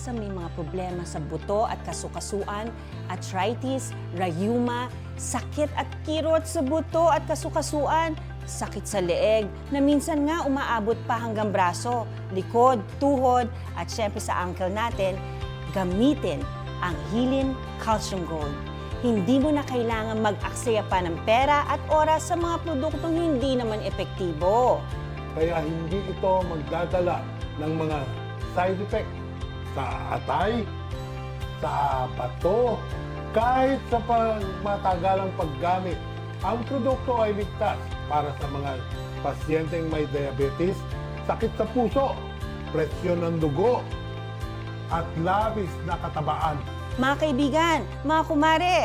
sa may mga problema sa buto at kasukasuan, arthritis, rayuma, sakit at kirot sa buto at kasukasuan, sakit sa leeg na minsan nga umaabot pa hanggang braso, likod, tuhod at syempre sa ankle natin, gamitin ang Healing Calcium Gold. Hindi mo na kailangan mag-aksaya pa ng pera at oras sa mga produktong hindi naman epektibo. Kaya hindi ito magdadala ng mga side effect sa atay, sa bato, kahit sa matagalang paggamit. Ang produkto ay ligtas para sa mga pasyenteng may diabetes, sakit sa puso, presyon ng dugo, at labis na katabaan. Mga kaibigan, mga kumare,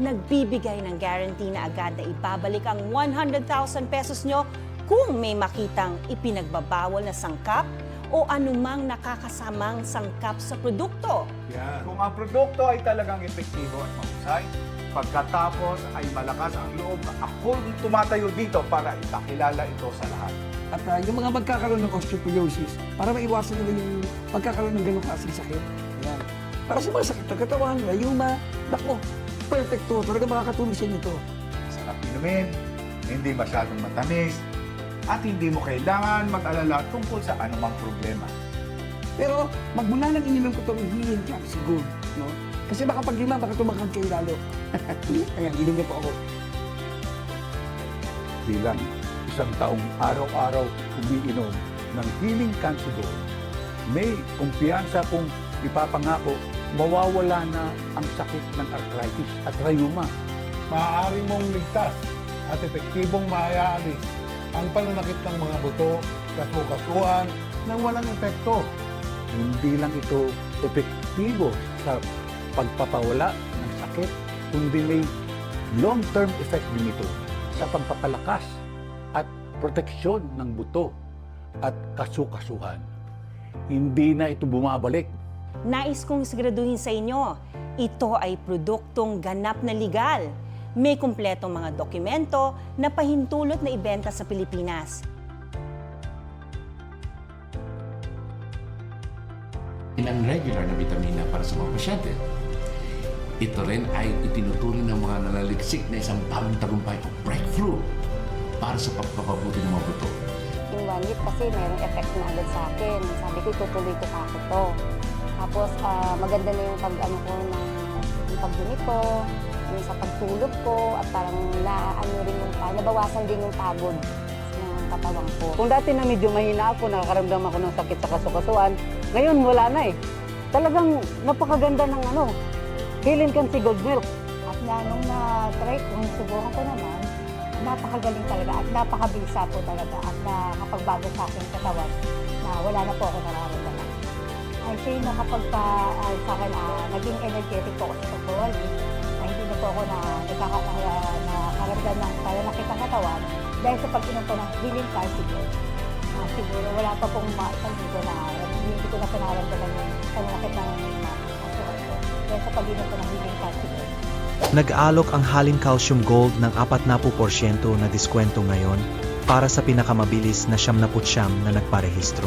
nagbibigay ng guarantee na agad na ibabalik ang 100,000 pesos nyo kung may makitang ipinagbabawal na sangkap o anumang nakakasamang sangkap sa produkto. Yan. Kung ang produkto ay talagang epektibo at mahusay, pagkatapos ay malakas ang loob, ako tumatayo dito para ipakilala ito sa lahat. At ah, yung mga magkakaroon ng osteoporosis, para maiwasan nila yung pagkakaroon ng ganong klaseng sakit. Yan. Para sa mga sakit ng katawan, rayuma, nako, perfect to. Talaga makakatulong sa inyo to. Sarap inumin, hindi masyadong matamis, at hindi mo kailangan mag-alala tungkol sa anumang problema. Pero magmula nang ininom ko itong healing capsule gold, no? Kasi baka pag lima, baka tumakang kayo lalo. Ayan, inom na po ako. bilang isang taong araw-araw umiinom ng Healing Cancer Gold, may kumpiyansa kung ipapangako mawawala na ang sakit ng arthritis at rayuma. maaari mong ligtas at epektibong maayaalis ang pananakit ng mga buto, kasukasuan, nang walang epekto. Hindi lang ito epektibo sa pagpapawala ng sakit, kundi may long-term effect din ito sa pagpapalakas at proteksyon ng buto at kasukasuhan. Hindi na ito bumabalik Nais kong siguraduhin sa inyo, ito ay produktong ganap na legal. May kumpletong mga dokumento na pahintulot na ibenta sa Pilipinas. ng regular na vitamina para sa mga pasyente. Ito rin ay itinuturing ng mga nalaliksik na isang bagong tagumpay o breakthrough para sa pagpapabuti ng mga buto. Yung one week kasi mayroong effect na agad sa akin. Sabi ko, itutuloy ko pa ako to. Tapos, ah, maganda na yung pag, ano ko, na, yung pagdumi ko, yung sa pagtulog ko, at parang naano rin yung, nabawasan din yung pagod ng katawan ko. Kung dati na medyo mahina ako, nakakaramdam ako ng sakit sa kasukasuan, ngayon wala na eh. Talagang napakaganda ng ano, Healing Can Gold Milk. At na, nung na-try ko, subukan ko naman, napakagaling talaga at napakabisa po talaga at nakapagbago sa akin katawan na wala na po ako nararamdaman. Ay siya yung nakapagpa ah, sa akin, ah, naging energetic po ako sa na na po ako na nagkaka, na, nakaramdam ng pananakit ng katawan dahil sa pag-inom ko ng healing calcium. Ah, siguro wala pa pong maisang ko na hindi ko na pinaramdaman yung pananakit ng katawan ko. Dahil sa pag-inom ko ng healing calcium. Nag-alok ang Haling Calcium Gold ng 40% na diskwento ngayon para sa pinakamabilis na 79 na nagparehistro.